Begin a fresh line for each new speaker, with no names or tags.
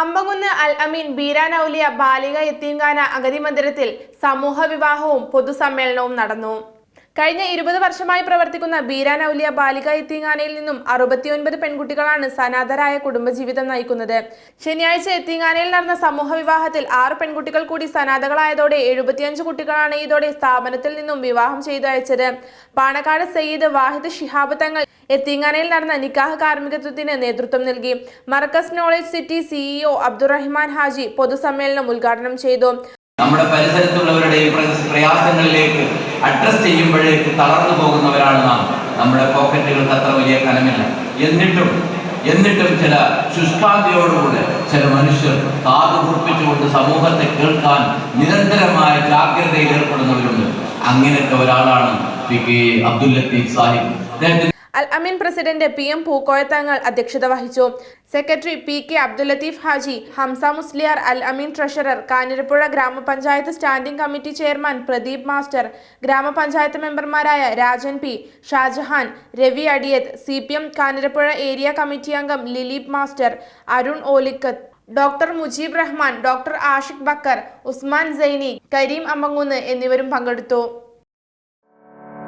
അമ്പകുന്ന് അൽ അമീൻ ബീരാൻ ഔലിയ ബാലിക യത്തീംഖാന അഗതി മന്ദിരത്തിൽ സമൂഹ വിവാഹവും പൊതുസമ്മേളനവും നടന്നു. കഴിഞ്ഞ ഇരുപത് വർഷമായി പ്രവർത്തിക്കുന്ന ബീരാനൌലിയ ബാലിക എത്തിങ്ങാനയിൽ നിന്നും അറുപത്തിയൊൻപത് പെൺകുട്ടികളാണ് സനാതരായ കുടുംബജീവിതം നയിക്കുന്നത്. ശനിയാഴ്ച എത്തിങ്ങാനയിൽ നടന്ന സമൂഹ വിവാഹത്തിൽ ആറ് പെൺകുട്ടികൾ കൂടി സനാതകളായതോടെ എഴുപത്തിയഞ്ച് കുട്ടികളാണ് ഇതോടെ സ്ഥാപനത്തിൽ നിന്നും വിവാഹം ചെയ്തു അയച്ചത് പാണക്കാട് സയ്യിദ് വാഹിദ് ഷിഹാബ് തങ്ങൾ എത്തിങ്ങാനയിൽ നടന്ന നിക്കാഹ് കാർമ്മികത്വത്തിന് നേതൃത്വം നൽകി. Markaz knowledge city CEO Abdurahman Haji പൊതുസമ്മേളനം ഉദ്ഘാടനം ചെയ്തു.
നമ്മുടെ പരിസരത്തുള്ളവരുടെ പ്രയാസങ്ങളിലേക്ക് അഡ്രസ് ചെയ്യുമ്പോഴേക്ക് തളർന്നു പോകുന്നവരാണ് നാം. നമ്മുടെ പോക്കറ്റുകൾക്ക് അത്ര വലിയ കനമില്ല. എന്നിട്ടും എന്നിട്ടും ചില ശുഷ്കാന്തിയോടുകൂടെ ചില മനുഷ്യർ കാതു കുറിപ്പിച്ചുകൊണ്ട് സമൂഹത്തെ കേൾക്കാൻ നിരന്തരമായ ജാഗ്രതയിൽ ഏർപ്പെടുന്നവരുണ്ട്. അങ്ങനെയൊക്കെ ഒരാളാണ് പി കെ അബ്ദുൽ ലത്തീഫ് സാഹിബ്. അദ്ദേഹത്തിന്
Al Ameen president P M പൂക്കോയത്താങ്ങൾ അധ്യക്ഷത വഹിച്ചു. Secretary P K Abdul Latheef Haji Hamsa Musliyar Al Ameen treasurer Kanjirappuzha ഗ്രാമപഞ്ചായത്ത് standing committee chairman Pradeep master ഗ്രാമപഞ്ചായത്ത് മെമ്പർമാരായ Rajan P Shajahan Ravi Adiyath C P M Kanjirappuzha area committee അംഗം Lileep master Arun Olikkath doctor Mujeeb Rahman doctor Ashiq Bakkar Usman Saini Kareem അമ്മങ്ങുന്ന് എന്നിവരും പങ്കെടുത്തു.